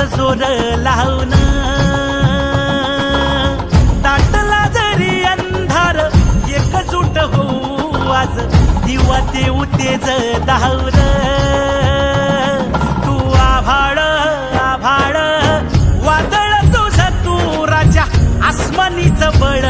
मनगटाच जोर लावून दाटला जरी अंधार एकजूट होऊ आज दिवा देऊ तेज दावर तू आभाळ आभाळ वादळ तुझ तू राजा आसमानीच बळ.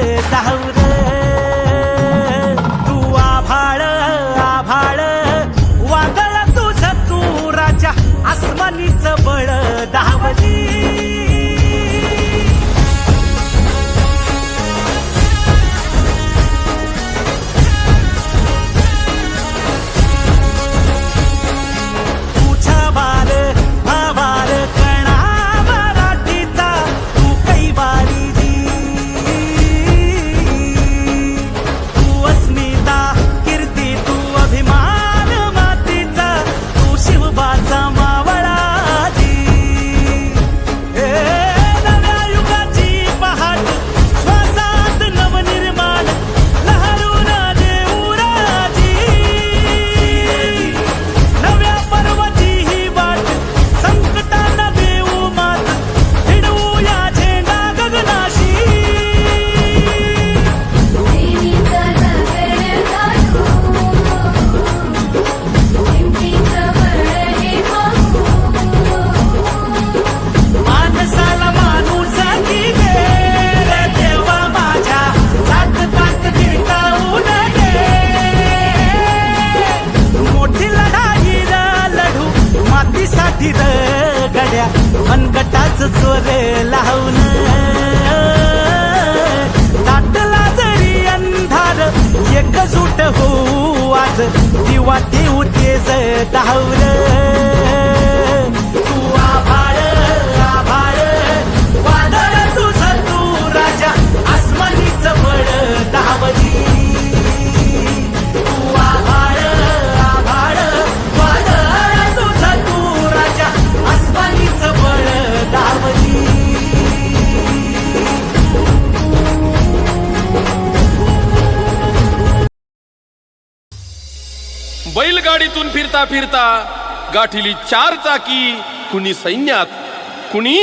तेज मनगटाच जोर लावून दाटला जरी अंधार एकजूट होऊ आज दिवा देऊ तेज धावलं. बैलगाडीतून फिरता फिरता गाठीली चार चाकी कुणी सैन्यात कुणी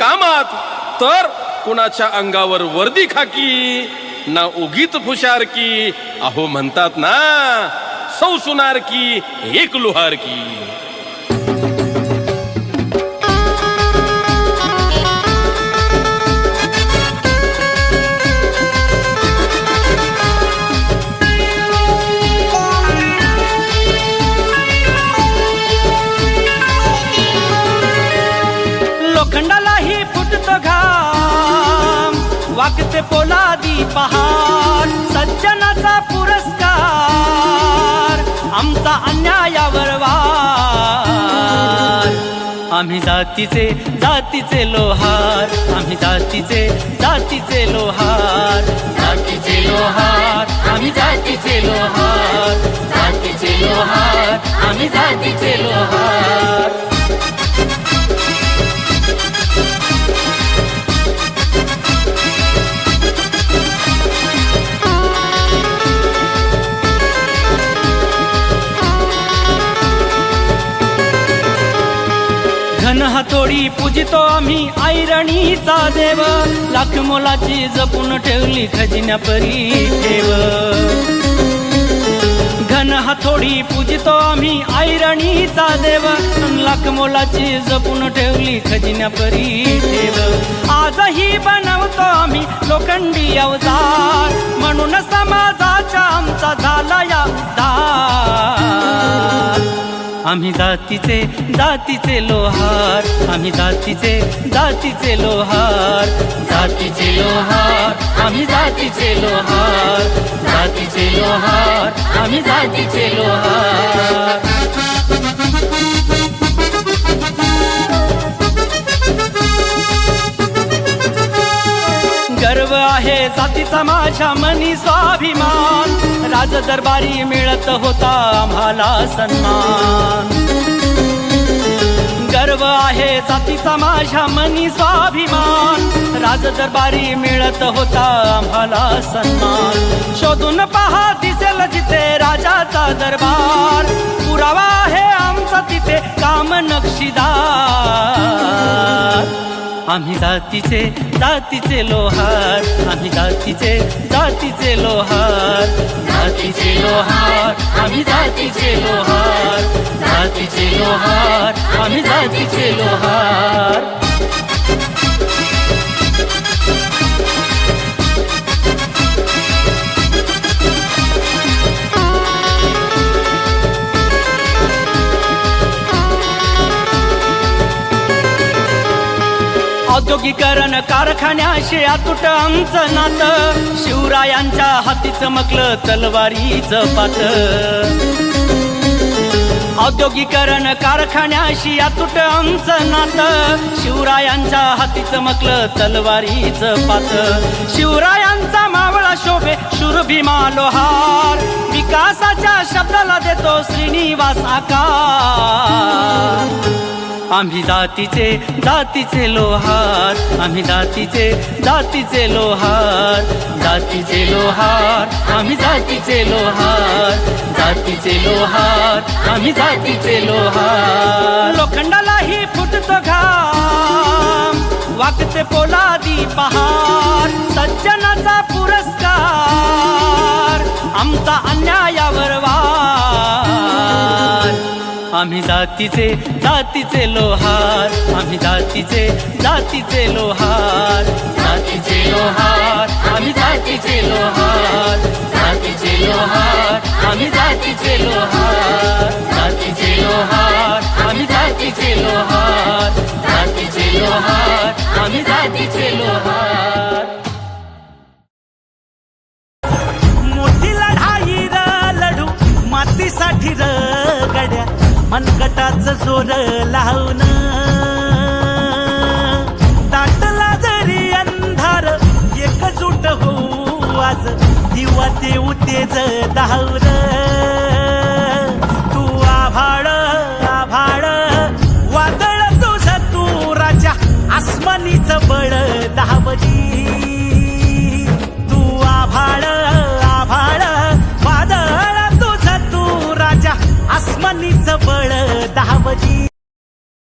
कामात तर कुणाच्या अंगावर वर्दी खाकी ना उगीत फुशार की अहो म्हणतात ना सौ की एक लुहार ते पोलादी पहाड. सज्जनाचा पुरस्कार आमचा अन्यायावर वार. आम्ही जातीचे जातीचे लोहार. आम्ही जातीचे जातीचे लोहार. जातीचे लोहार आम्ही जातीचे लोहार. जातीचे लोहार आम्ही जातीचे लोहार. हातोडी पूजितो आम्ही ऐरणीचा देव. लाख मोलाची जपून ठेवली खजिन्या परी ठेव. घन हातोडी पूजितो आम्ही ऐरणीचा देव. लाख मोलाची जपून ठेवली खजिन्या परी ठेव. आजही बनवतो आम्ही लोखंडी अवजार म्हणून समाजाचा आमचा झाला या उद्धार. आम्ही जातीचे जातीचे लोहार आम्ही जातीचे जातीचे लोहार जातीचे लोहार आम्ही जातीचे लोहार जातीचे लोहार आम्ही जातीचे लोहार गर्व आहे जातीचा माझ्या मनी स्वाभिमान राज दरबारी मिळत होता आम्हाला सन्मान. गर्व आहे जातीचा माझ्या मनी स्वाभिमान राज दरबारी मिळत होता आम्हाला सन्मान. शोधून पहा दिसेल जिथे राजाचा दरबार. पुरावा आहे आमचा तिथे काम नक्षीदार. आम्ही जातीचे जातीचे लोहार आम्ही जातीचे जातीचे लोहार जातीचे लोहार आम्ही जातीचे लोहार जातीचे लोहार आम्ही जातीचे लोहार औद्योगिकरण कारखान्याशी अतुट आमचं नातं. शिवरायांच्या हाती चमकलं तलवारीचं पात. औद्योगिकरण कारखान्याशी अतुट आमचं नातं. शिवरायांच्या हाती चमकलं तलवारीचं पात. शिवरायांचा मावळा शोभे शूर लोहार. विकासाच्या शब्दाला देतो श्रीनिवास आकार. आम्ही जातीचे जातीचे लोहार. आम्ही जातीचे जातीचे लोहार. जातीचे लोहार आम्ही जातीचे लोहार. जातीचे लोहार आम्ही जातीचे लोहार. लोखंडालाही फुटतो घा वागते पोलादी पहार सज्जनाचा पुरस्कार आमचा अन्यायावर वार. आम्ही जातीचे जातीचे लोहार आम्ही जातीचे जातीचे लोहार जातीचे लोहार आम्ही जातीचे लोहार जातीचे लोहार आम्ही जातीचे लोहार जातीचे लोहार आम्ही जातीचे लोहार जातीचे लोहार आम्ही जातीचे लोहार मनगटाच जोर लावून दाटला जरी अंधार एकजूट होऊ आज दिवा देऊ तेज धावलं